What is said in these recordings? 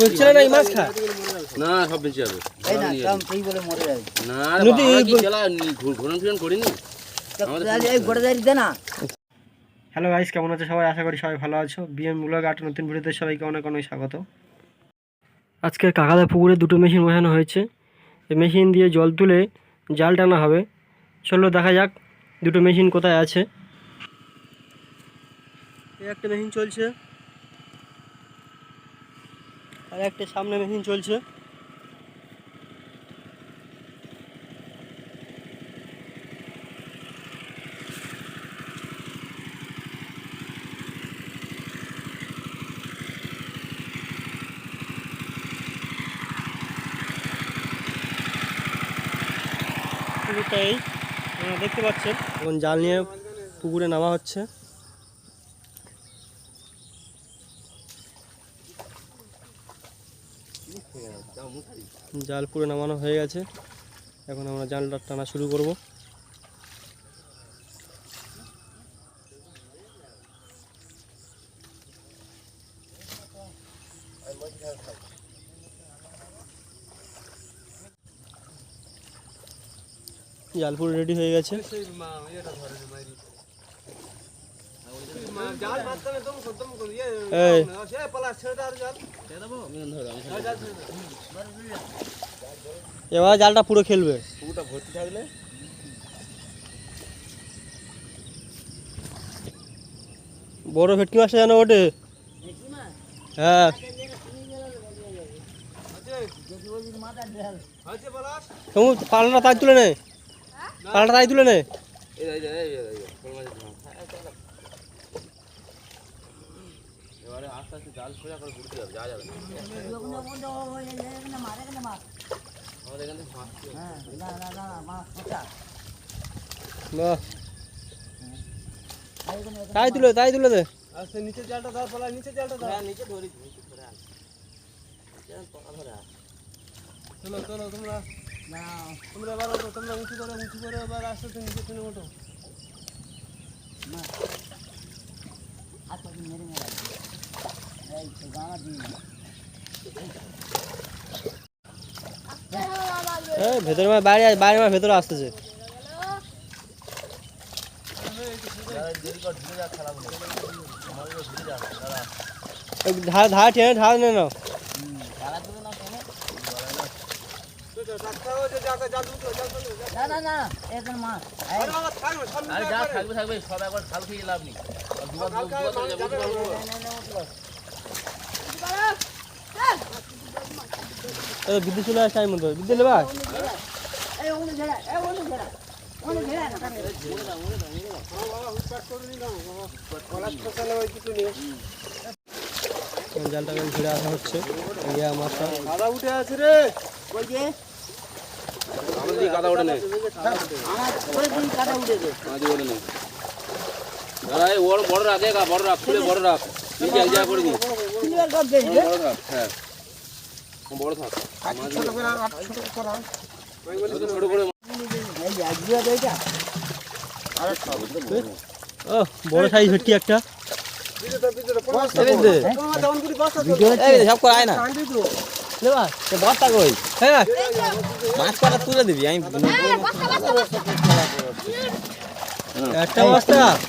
হচ্ছে না এই মাছ খা। না সব বেঁচে যাবে। এই না কাম সেই বলে মরে যাবে। নদী ঘুরন ফিরন করিনি। হ্যালো গাইস কেমন আছো সবাই? আশা করি সবাই ভালো আছো। বিএম ব্লগ আট নতুন ভিডিওতে সবাইকে অনেক অনেক স্বাগত। আজকে কাকাদা পুকুরে দুটো মেশিন বসানো হয়েছে। এই মেশিন দিয়ে জল তুলে জাল টানা হবে। চলো দেখা যাক দুটো মেশিন কোথায় আছে। এই একটা মেশিন চলছে। আর একটা সামনে মেশিন চলছে। দেখতে পাচ্ছেন। এখন জাল নিয়ে পুকুরে নামা হচ্ছে। জাল পুরো নামানো হয়ে গেছে। এখন আমরা জালটা টানা শুরু করব। জাল পুরো রেডি হয়ে গেছে। এবার জালটা পুরো খেলবে। বড় ভেটকি মাছটা যেন ওঠে হ্যাঁ। তুমি তাই তুলে নে। পালটা তাই তুলে নে এই এই এই, এই, শোল মাছের ঝাঁক। এবারে আস্তে আস্তে জাল সোজা করে ঘুরতে যাবে যাওয়া যাবে না। আমাদের এখান থেকে ফাঁসতে হবে। বাহ তাই তুলে তাই তুলে দে। হ্যাঁ, নিচে ধরি নিচে ধরে আন। যেন পকা ধরে আন। ভেতরে মাছ বাইরে বাইরে মাছ ভেতরে আসতেছে ধার ধার টেনে ধার নে না না না না এখন মা থাকবে থাকবে সব একবার খাল খেয়ে লাভ নেই আর দুবার দুবার দুবার যাবে, বুঝতে পারব। এই বিদ্যুৎ চলে আসছে টাইম মতো বিদ্যুৎ নেবা জালটাকে ঘিরে আসা হচ্ছে। ইয়া মাছটা ওই যে। আমাদের দিকে কাদা ওঠে নেই। আমার ওই দিন কাটা উঠে দে আমাদের দিকে ওঠে নেই। এই বড় বড় রাখ বড় রাখ খুলে বড় রাখ। নিচে এক জায়গা করে দিই বড় রাখ হ্যাঁ। বড় থাক ছোট ছোট করে বড় সাইজ ভেটকি একটা বস্তা হ্যাঁ। মাছ কটা তুলে দিবি আমি একটা বস্তা। আছে।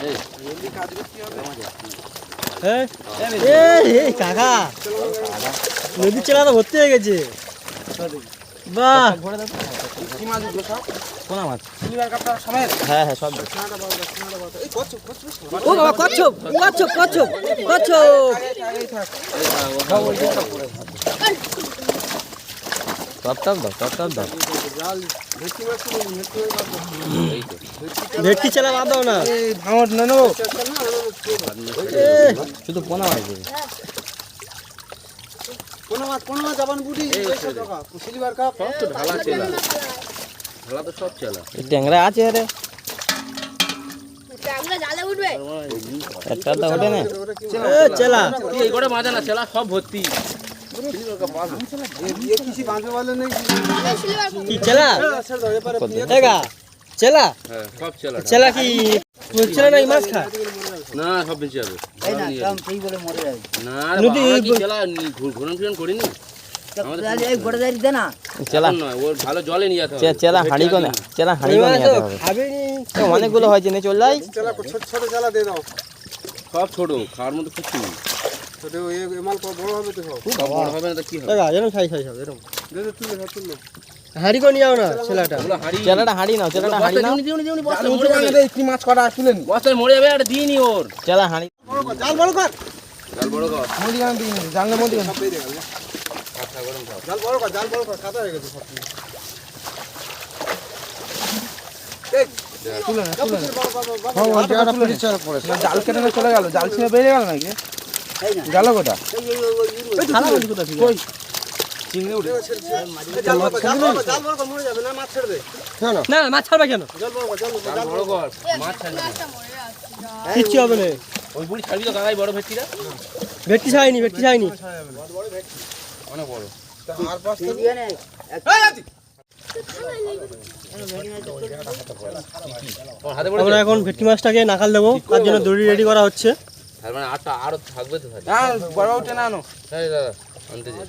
এই, এই এই কাকা। নদীর চেলা তো ভর্তি হয়ে গেছে। বাহ। কোনা মাছ? হ্যাঁ হ্যাঁ সব ও বাবা কচ্ছপ কচ্ছপ কচ্ছপ কচ্ছপ। টপ টপ দাও টপ টপ দাও। ভেটকি চেলা বাদ দাও না। এ, শুধু পোনা মাছ দেবে সব তো ঢালা চেলা ঢালা তো সব চেলা ট্যাংরা আছে রে। আমরা জালে উঠবে। একটা তো ওঠে না। চেলা এই না চেলা সব ভর্তি। চেলা হ্যাঁ সব চেলা চেলা কি চেলা না মাছ খা না সব বেঁচে যাবে। এই না কাম এই বলে মরে যাবে। না নদী- বাবা, আমরা কি জেলা ঘুরন ফিরন করিনি? আমাদের তাহলে এই গোটা দাঁড়িয়ে দে না। চেলা। এখন নয় ওর ভালো জলে নিয়ে হবে সব বড় হবে না তো কি হবে? দেখা এরকম হবে এরকম হাঁড়ি না ছেলেটা। হাঁড়ি হাঁড়ি নাও মরে যাবে। কি মাছ কটা তুলে নি। বস্তায় মরে যাবে একটা দিইনি ওর। হাঁড়ি জাল বড় কর। জল বড় কর। মুদি গান দিই জানলে মুদি গান আচ্ছা গরম খাও। জাল বড় কর জাল বড় কর কাদা হয়ে গেছে সব তুলে না তুলে না। হ্যাঁ জায়গাটা পরিষ্কার পড়ে জাল কেটে না চলে গেল জাল ছিঁড়ে বেরিয়ে গেল নাকি? গেল কোথা না মাছ ছাড়বে। কেন। কিচ্ছু হবে না। ওই বুড়ি ছাড়বি তো কাকাই বড় ভেটকিটা ভেটকি ছাড়াইনি ভেটকি ছাড়াইনি। অনেক বড়। আর পাঁচ এই দিয়ে নে এক ওর হাতে আমরা এখন ভেটকি মাছটাকে নাকাল দেবো তার জন্য দড়ি রেডি করা হচ্ছে। তার মানে আটটা আরও থাকবে তো ভাই। না বড় উঠে না আনো। এই দাদা আনতে যে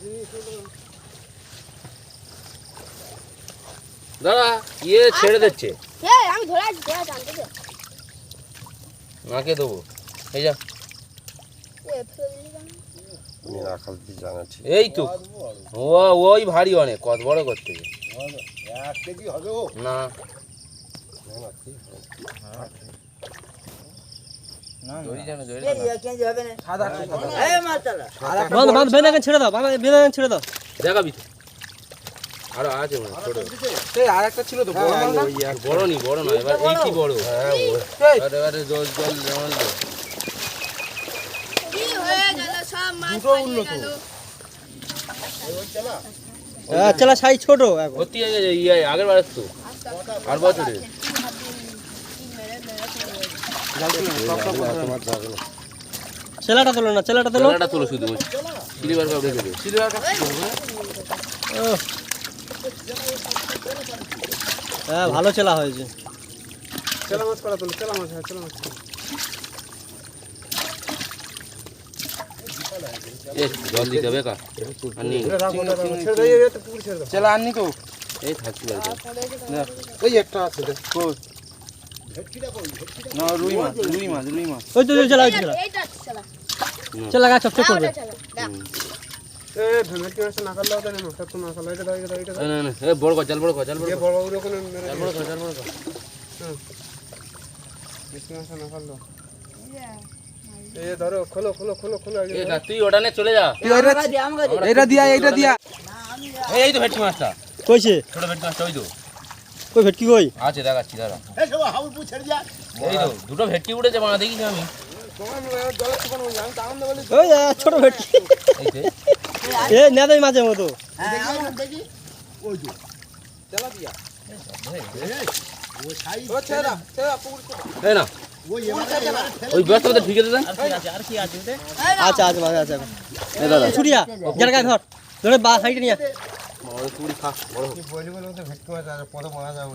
দাদা ইয়ে ছেড়ে দিচ্ছে। এই, আমি ধরে আছি ধরে আনতে দে। মাকে দেবো। এই যা? এই তো। ও ওই ভারী অনেক কত বড় করতে না দড়ি জানো, দড়ি এই জানো। এক কেজি হবে না সাদা এই মাছ চালা বাঁধ বাঁধ ছেড়ে দাও বাঁধ ছেড়ে দাও। দেখাবি তো আরও আছে মনে ছোট। সেই আর একটা ছিল তো বড় মালটা? বড় নি বড় নয় এবার এইটি বড়? এই, এবার জল জল জল কি হয়ে গেল? সব মাছ দুটো উন্নত। গেল। হ্যাঁ, চেলা সাইজ ছোট এখন। ভর্তি হয়ে ইয়ে আগের বারের তো। আর বছরে ছেলাটা তোলো না ছেলাটা তোলো। তেলাটা তোলো শুধু সিলিভার কাপ রেখে দে সিলভার কাপ হ্যাঁ ভালো চেলা হয়েছে। চেলা মাছ করা তুলে? চেলা মাছ হ্যাঁ চেলা মাছ জল দিতে হবে কা দাও চেলা আননি তো। এই থাকছি বাড়িতে ওই একটা আছে দেখ কই? না রুই মাছ রুই মাছ রুই মাছ। ওই তো চেলা ওই চেলা। শালা। গাছ চকচক করবে। এ না করলে হবে না মাছটা তো না করলে এটা এটা এটা না না না এ বড় কর জল বড় কর জল বড় বড় বড় ওখানে মেরে বড় কর জল বড় কর। বেশি মাছ না করল এ ধরো খোলো খোলো খোলো খোলো এ তুই ওটা নে চলে যা। এটা দিয়া এটা দিয়া। এই এই তো ভেটকি মাছটা। কইছে? ছোট ভেটকি মাছটা ওই তো। কই ভেটকি কই? আছে দেখাচ্ছি দাদা। এই তো দুটো ভেটকি উঠেছে বানা দেখিস আমি। তো ওই ছোট ভেটকি। এ নেদাই মাঝে মতো। হ্যাঁ দেখি ওই ঢুকে আচ্ছা আচ্ছা মাঝে আছে এখন এই দাদা। ছুরিয়া যার গায়ে ধর। ধরে বা সাইডে নিয়ে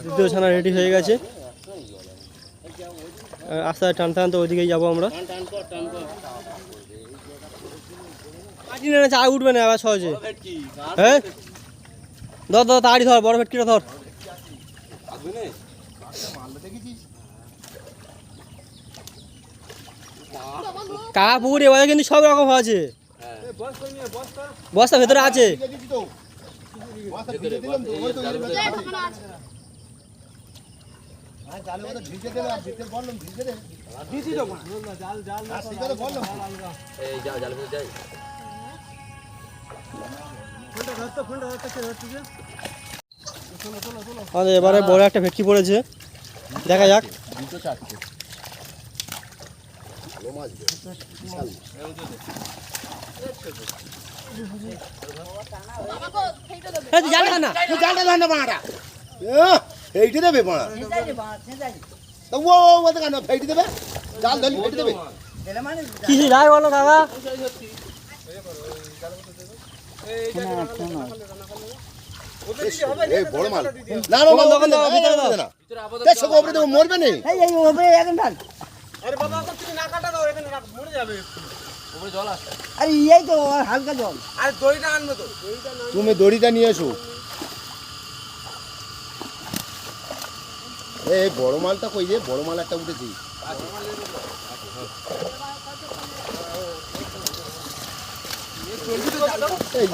দ্বিতীয় ছানা রেডি হয়ে গেছে। আস্তে আস্তে টানতে টানতে ওইদিকেই যাব আমরা। টান টান টান চা উঠবে না আবার সহজে। হ্যাঁ? ধর ধর তাড়ি ধর, বড় ভেটকিটা ধর। কাকা পুকুরে কিন্তু সব রকম আছে। বস্তা ভেতরে আছে এই যা জাল ফেলে যাই আমাদের এবারে বড় একটা ভেটকি পড়েছে। দেখা যাক। দুটো চারটে। এই তুই জাল না জালটা ধর না বাঁড়া এইটি দেবে বাঁড়া সেটাই রে সেটাই তো ও ও তো কেন ফেটি দেবে জাল ধরি ফেটি দেবে দিলে মানে কি রায় বলো বড় মাল না না ভিতরে। না দেবো মরবে নেই এই এই ওপরে এখন আরে বাবা তুমি না কাটা দাও এখানে মরে যাবে আরে এই তো হালকা জল। আরে দড়িটা আনবে তো। তুমি দড়িটা নিয়ে এসো। এ বড় মালটা কই রে? বড় মাল একটা উঠেছি।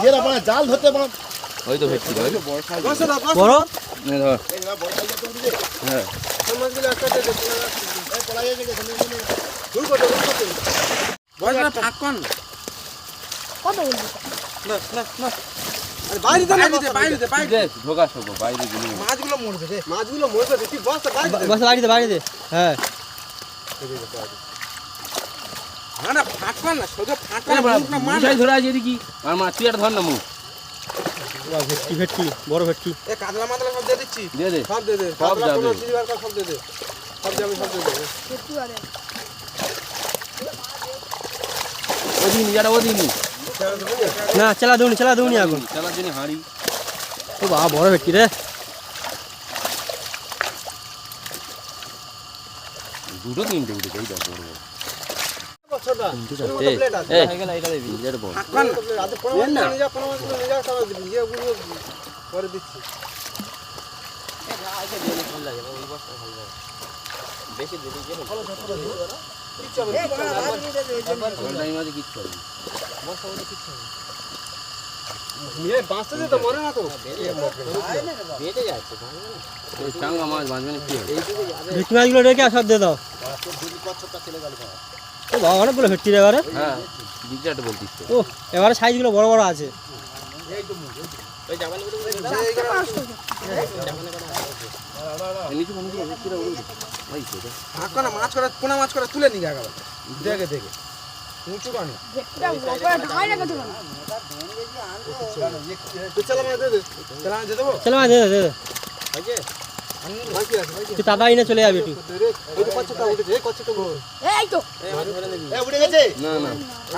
ইয়ের আপনার জাল ধরতে পার ওই তো ভেটকি ওই তো বসো দাও বসো বড়? নে ধর। হ্যাঁ। দে দে না ফাঁক কর না কত বলবি? না না না আরে বাইরে দে বাইরে দে বাইরে দে ঢোকা সব বাইরে গেলি। মাছগুলো মরবে রে। মাছগুলো মরবে তুই বস বাইরে দে। বসে বাড়িতে বাড়িতে হ্যাঁ। না না ফাঁক কর না সোজা ফাঁক কর না মার। ধরে আছে এদিকে। আর মা তুই একটা ধর না মুখ। ভেটকি ভেটকি বড় ভেটকি। এ কাতলা মাতলা সব দিয়ে দিচ্ছি। দে দে। সব দে দে সব যাবে। সব দে দে। সব যাবে সব দে দে একটু আরে ওদিন যারা ওদিন না চালা দৌড়ি চালা দৌড়ি এখন চালার জন্য হাঁড়ি ও বাবা বড় ভেটকি রে দুটো তিনটে উঠেছে এই দেখ বড় বড় ছোটা ইয়ে কিচ্ছু তো তো ওই মাছ বাঁচবে না কি মাছগুলো রেখে আর সব দিয়ে দাও ও বাবা অনেকগুলো ভেটকি এবারে হ্যাঁ বলতিস ও এবারে সাইজগুলো বড় বড় আছে এই কিছু কিরা তো। না মাছ করে পোনা মাছ করে তুলে নিয়ে গেল দেখে দেখে। উঁচু কানে ভেটকিটা ওপরে ঢাকাই রেখে দেবো না। তুই চালা মাছ দে দে। তুই যাবি একটু। আছে রে ওই তো কচ্ছপটা উঠেছে এই কচ্ছপটা উঠেছে। এই তো। এ উঠে গেছে? না না।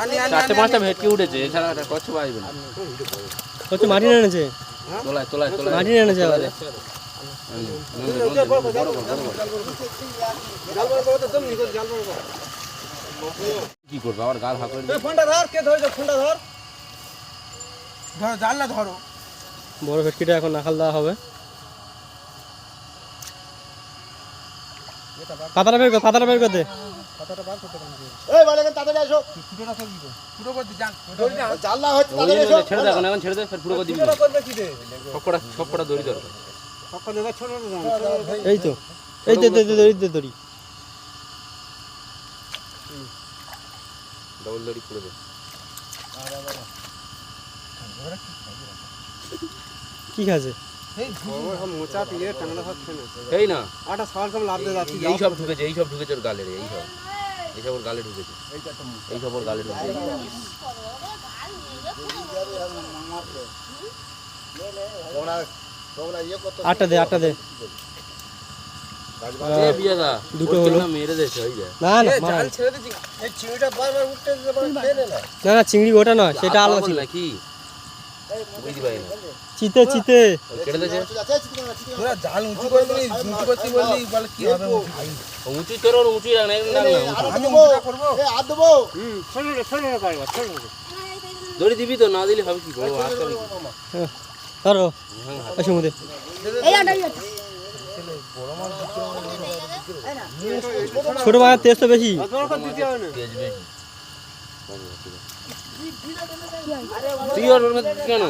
আনি আনি চারটে পাঁচটা ভেটকি উঠেছে এছাড়া একটা কচ্ছপ আসবে না। হচ্ছে মাটি এনেছে। তোলায় তোলায় তোলায়। মাটি এনেছে এবারে কি করবে? আবার গাল হাঁক করে এই ফোনটা ধর কে ধরেছে ফোনটা ধর। ধর জাল না ধরো। বড় ভেটকিটা এখন নাখাল দেওয়া হবে। পাতাটা বের কর পাতাটা বের কর দে। এই বাড়ি এখন তাড়াতাড়ি আসো। পুরো করে দি জাল ধরি না জাল না হচ্ছে তাড়াতাড়ি জন্য ছেড়ে দে এখন ছেড়ে দে ফের পুরো করে দিবি। পুরো করবে কি দে। সবকটা সবকটা দড়ি দরকার এই তো এই দে দে দে দড়ি ডবল দড়ি দে কি খাচ্ছে এই এই না আটা সকাল সব লাভ দিয়ে যাচ্ছি এই সব ঢুকেছে এই সব ঢুকেছে ওর গালে রে এই সব এই সব ওর গালে ঢুকেছে এই সব ওর গালে ঢুকেছে ইয়ে করতে আটটা দে দে। দুটো হলো। না না না নে। চিংড়ি ওটা নয় সেটা আলাদা ছিল চিতে চিতে। জাল উঁচু করে দিলি উঁচু করতে বললি বলে কি হবে উঁচু তোর উঁচু রাখ না এরকম রাখ না উঁচু। আমি উঁচুটা করব। এ হাত দেবো। দড়ি দিবি তো না দিলে হবে কি করব? ধরো এই আটা ছোট মাছের তেজ তো বেশি। মধ্যে কেন?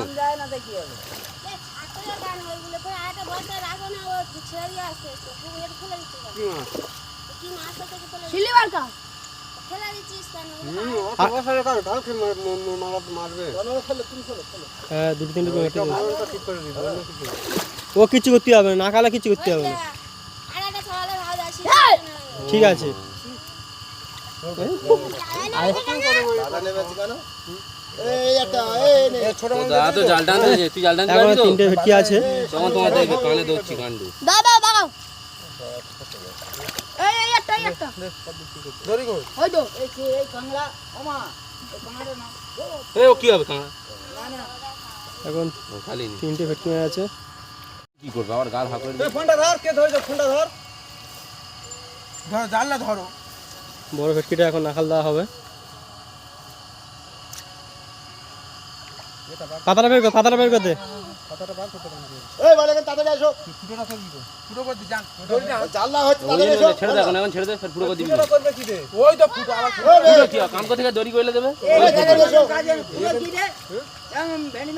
সিলিভার কা হ্যাঁ কিছু। ও কিচ্ছু করতে হবে না না খালে কিচ্ছু করতে হবে না। ঠিক আছে। তো তিনটে ভেটকি আছে। তখন তোমার দেখবে কানে ধরছি কান্ডু দাদা দাদা এই এই একটা। ধরি কই? ওই তো এই এই কাংলা ওমা কাংলাটা না এ ও কি হবে কাঁড়া এখন খালি তিনটে ভেটকি মাছ আছে। কি করবে? আবার গাল হাঁক করে ফোনটা ধর কে ফোনটা ধর। ধর জাল ধরো। বড় ভেটকিটা এখন নাখাল দেওয়া হবে। পাতাটা বের কর পাতাটা বের করতে হচ্ছে তাড়াতাড়ি এসো ছেড়ে দে এখন এখন ছেড়ে দে ফের পুরো করে দিবি। ওই বে, কি কাম থেকে দড়ি কইলে দেবে? কাজে কি